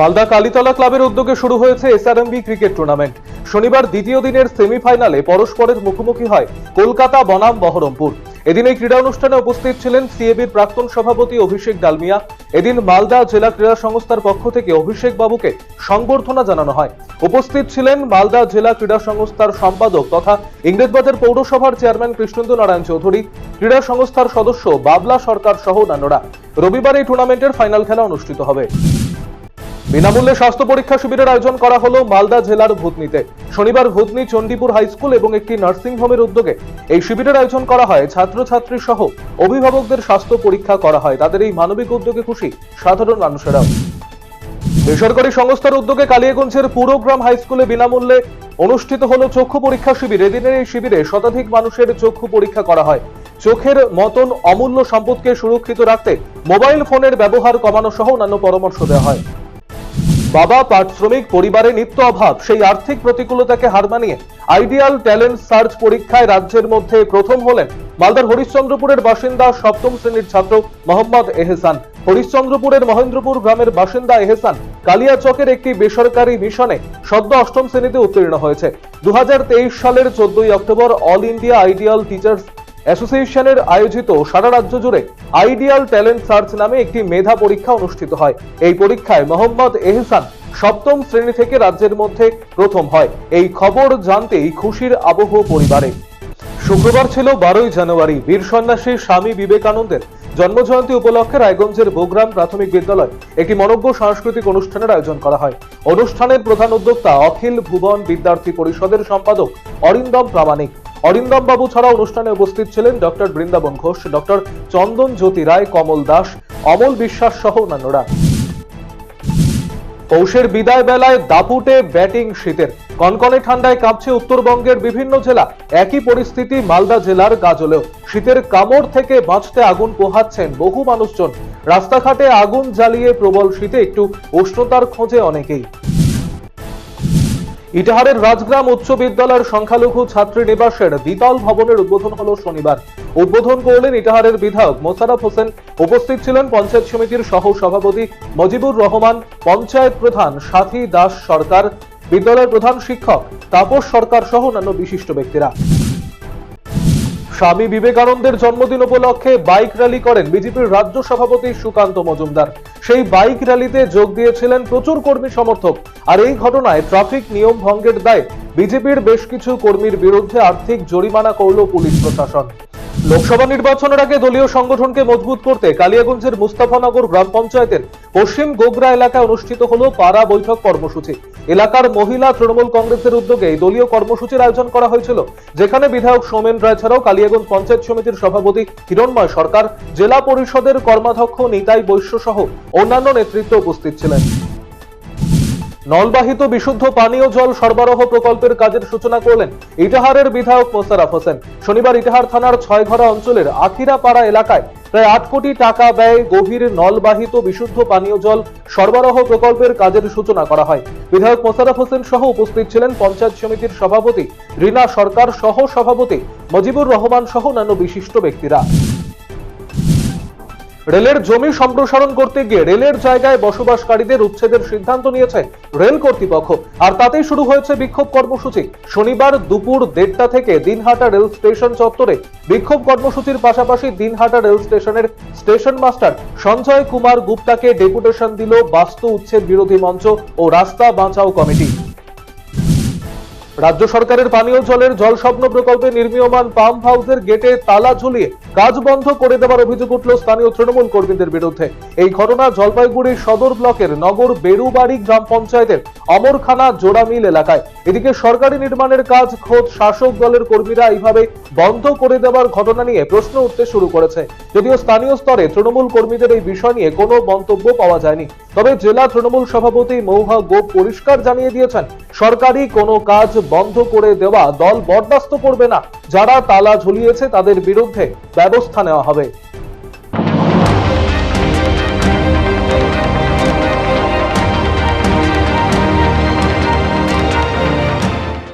মালদা কালীতলা ক্লাবের উদ্যোগে শুরু হয়েছে এসআরএমবি ক্রিকেট টুর্নামেন্ট। শনিবার দ্বিতীয় দিনের সেমিফাইনালে পরস্পরের মুখোমুখি হয় কলকাতা বনাম বহরমপুর। এদিন এই ক্রীড়া অনুষ্ঠানে উপস্থিত ছিলেন সিএবির প্রাক্তন সভাপতি অভিষেক ডালমিয়া। এদিন মালদা জেলা ক্রীড়া সংস্থার পক্ষ থেকে অভিষেক বাবুকে সংবর্ধনা জানানো হয়। উপস্থিত ছিলেন মালদা জেলা ক্রীড়া সংস্থার সম্পাদক তথা ইংরেজবাজার পৌরসভার চেয়ারম্যান কৃষ্ণেন্দু নারায়ণ চৌধুরী, ক্রীড়া সংস্থার সদস্য বাবলা সরকার সহ অন্যান্যরা রবিবার এই টুর্নামেন্টের ফাইনাল খেলা অনুষ্ঠিত হবে। বিনামূল্যে স্বাস্থ্য পরীক্ষা শিবিরের আয়োজন করা হলো মালদা জেলার ভূতনিতে। শনিবার ভূতনি, চণ্ডীপুর হাই স্কুল এবং একটি নার্সিং হোমের উদ্যোগে এই শিবিরের আয়োজন করা হয়। ছাত্রছাত্রী সহ অভিভাবকদের স্বাস্থ্য পরীক্ষা করা হয়। তাদের এই মানবিক উদ্যোগে খুশি সাধারণ মানুষেরাও। বেসরকারি সংস্থার উদ্যোগে কালিয়াগঞ্জের পুরোগ্রাম হাই স্কুলে বিনামূল্যে অনুষ্ঠিত হলো চক্ষু পরীক্ষা শিবির। এদিনের এই শিবিরে শতাধিক মানুষের চক্ষু পরীক্ষা করা হয়। চোখের মতন অমূল্য সম্পদকে সুরক্ষিত রাখতে মোবাইল ফোনের ব্যবহার কমানো সহ অন্যান্য পরামর্শ দেওয়া হয়। বাবা, পাট শ্রমিক, পরিবারে নিত্য অভাব, সেই আর্থিক প্রতিকূলতাকে হার মানিয়ে আইডিয়াল ট্যালেন্ট সার্চ পরীক্ষায় রাজ্যের মধ্যে প্রথম হলেন মালদার হরিশ্চন্দ্রপুরের বাসিন্দা সপ্তম শ্রেণির ছাত্র মোহাম্মদ এহসান। হরিশ্চন্দ্রপুরের মহেন্দ্রপুর গ্রামের বাসিন্দা এহসান কালিয়াচকের একটি বেসরকারি মিশনে সদ্য অষ্টম শ্রেণীতে উত্তীর্ণ হয়েছে। দু হাজার তেইশ সালের চোদ্দই October All India ideal teachers অ্যাসোসিয়েশনের আয়োজিত সারা রাজ্য জুড়ে আইডিয়াল ট্যালেন্ট সার্চ নামে একটি মেধা পরীক্ষা অনুষ্ঠিত হয়। এই পরীক্ষায় মোহাম্মদ এহসান সপ্তম শ্রেণি থেকে রাজ্যের মধ্যে প্রথম হয়। এই খবর জানতেই খুশির আবহ পরিবারে। শুক্রবার ছিল বারোই জানুয়ারি। বীর সন্ন্যাসী স্বামী বিবেকানন্দের জন্মজয়ন্তী উপলক্ষে রায়গঞ্জের বোগ্রাম প্রাথমিক বিদ্যালয় একটি মনজ্ঞ সাংস্কৃতিক অনুষ্ঠানের আয়োজন করা হয়। অনুষ্ঠানের প্রধান উদ্যোক্তা অখিল ভুবন বিদ্যার্থী পরিষদের সম্পাদক অরিন্দম প্রামাণিক। অরিন্দম বাবু ছাড়া অনুষ্ঠানে উপস্থিত ছিলেন ডক্টর বৃন্দাবন ঘোষ, ডক্টর চন্দন জ্যোতি রায়, কমল দাস, অমল বিশ্বাস সহ অন্যান্যরা। পৌষের বিদায় বেলায় দাপুটে ব্যাটিং শীতের। কনকনে ঠান্ডায় কাঁপছে উত্তরবঙ্গের বিভিন্ন জেলা। একই পরিস্থিতি মালদা জেলার গাজলেও। শীতের কামড় থেকে বাঁচতে আগুন পোহাচ্ছেন বহু মানুষজন। রাস্তাঘাটে আগুন জ্বালিয়ে প্রবল শীতে একটু উষ্ণতার খোঁজে অনেকেই। ইটাহারের রাজগ্রাম উচ্চ বিদ্যালয়ের সংখ্যালঘু ছাত্রী নিবাসের দ্বিতল ভবনের উদ্বোধন হলো শনিবার। উদ্বোধন করলেন ইটাহারের বিধায়ক মোশারফ হোসেন। উপস্থিত ছিলেন পঞ্চায়েত সমিতির সহ সভাপতি মজিবুর রহমান, পঞ্চায়েত প্রধান সাথী দাস সরকার, বিদ্যালয়ের প্রধান শিক্ষক তাপস সরকার সহ অন্যান্য বিশিষ্ট ব্যক্তিরা। স্বামী বিবেকানন্দের জন্মদিন উপলক্ষে বাইক র্যালি করেন বিজেপির রাজ্য সভাপতি সুকান্ত মজুমদার। সেই বাইক র্যালিতে যোগ দিয়েছিলেন প্রচুর কর্মী সমর্থক। আর এই ঘটনায় ট্রাফিক নিয়ম ভঙ্গের দায় বিজেপির বেশ কিছু কর্মীর বিরুদ্ধে আর্থিক জরিমানা করল পুলিশ প্রশাসন। লোকসভা নির্বাচনের আগে দলীয় সংগঠনকে মজবুত করতে কালিয়াগঞ্জের মুস্তাফানগর গ্রাম পঞ্চায়েতের পশ্চিম গোগরা এলাকায় অনুষ্ঠিত হল পাড়া বৈঠক কর্মসূচি। এলাকার মহিলা তৃণমূল কংগ্রেসের উদ্যোগে এই দলীয় কর্মসূচির আয়োজন করা হয়েছিল, যেখানে বিধায়ক সোমেন রায় ছাড়াও কালিয়াগঞ্জ পঞ্চায়েত সমিতির সভাপতি হিরণময় সরকার, জেলা পরিষদের কর্মাধ্যক্ষ নিতাই বৈশ্য সহ অন্যান্য নেতৃত্ব উপস্থিত ছিলেন। নলবাহিত বিশুদ্ধ পানীয় জল সরবরাহ প্রকল্পের কাজের সূচনা করলেন ইটাহারের বিধায়ক মোশারফ হোসেন। শনিবার ইটাহার থানার ছয়ঘরা অঞ্চলের আখিরাপাড়া এলাকায় প্রায় আট কোটি টাকা ব্যয় গভীর নলবাহিত বিশুদ্ধ পানীয় জল সরবরাহ প্রকল্পের কাজের সূচনা করা হয়। বিধায়ক মোশারফ হোসেন সহ উপস্থিত ছিলেন পঞ্চায়েত সমিতির সভাপতি রীনা সরকার সহ সভাপতি মজিবুর রহমান সহ অন্যান্য বিশিষ্ট ব্যক্তিরা। রেলের জমি সম্প্রসারণ করতে গিয়ে রেলের জায়গায় বসবাসকারীদের উচ্ছেদের সিদ্ধান্ত নিয়েছে রেল কর্তৃপক্ষ। আর তাতেই শুরু হয়েছে বিক্ষোভ কর্মসূচি। শনিবার দুপুর দেড়টা থেকে দিনহাটা রেল স্টেশন চত্বরে বিক্ষোভ কর্মসূচির পাশাপাশি দিনহাটা রেল স্টেশনের স্টেশন মাস্টার সঞ্জয় কুমার গুপ্তাকে ডেপুটেশন দিল বাস্তু উচ্ছেদ বিরোধী মঞ্চ ও রাস্তা বাঁচাও কমিটি। রাজ্য সরকারের পানীয় জলের জল স্বপ্ন প্রকল্পে নির্মীয়মান পাম্প হাউসের গেটে তালা ঝুলিয়ে কাজ বন্ধ করে দেওয়ার অভিযোগ উঠল স্থানীয় তৃণমূল কর্মীদের বিরুদ্ধে। এই ঘটনা জলপাইগুড়ির সদর ব্লকের নগর বেরুবাড়ি গ্রাম পঞ্চায়েতের অমরখানা জোড়ামিল এলাকায়। এদিকে সরকারি নির্মাণের কাজ খোদ শাসক দলের কর্মীরা এইভাবে বন্ধ করে দেওয়ার ঘটনা নিয়ে প্রশ্ন উঠতে শুরু করেছে। যদিও স্থানীয় স্তরে তৃণমূল কর্মীদের এই বিষয় নিয়ে কোনো মন্তব্য পাওয়া যায়নি। তবে জেলা তৃণমূল সভাপতি মৌহা গোপ পরিষ্কার জানিয়ে দিয়েছেন, সরকারি কোনো কাজ বন্ধ করে দেওয়া, দল বরদাস্ত করবে না। যারা তালা ঝুলিয়েছে, তাদের বিরুদ্ধে ব্যবস্থা নেওয়া হবে।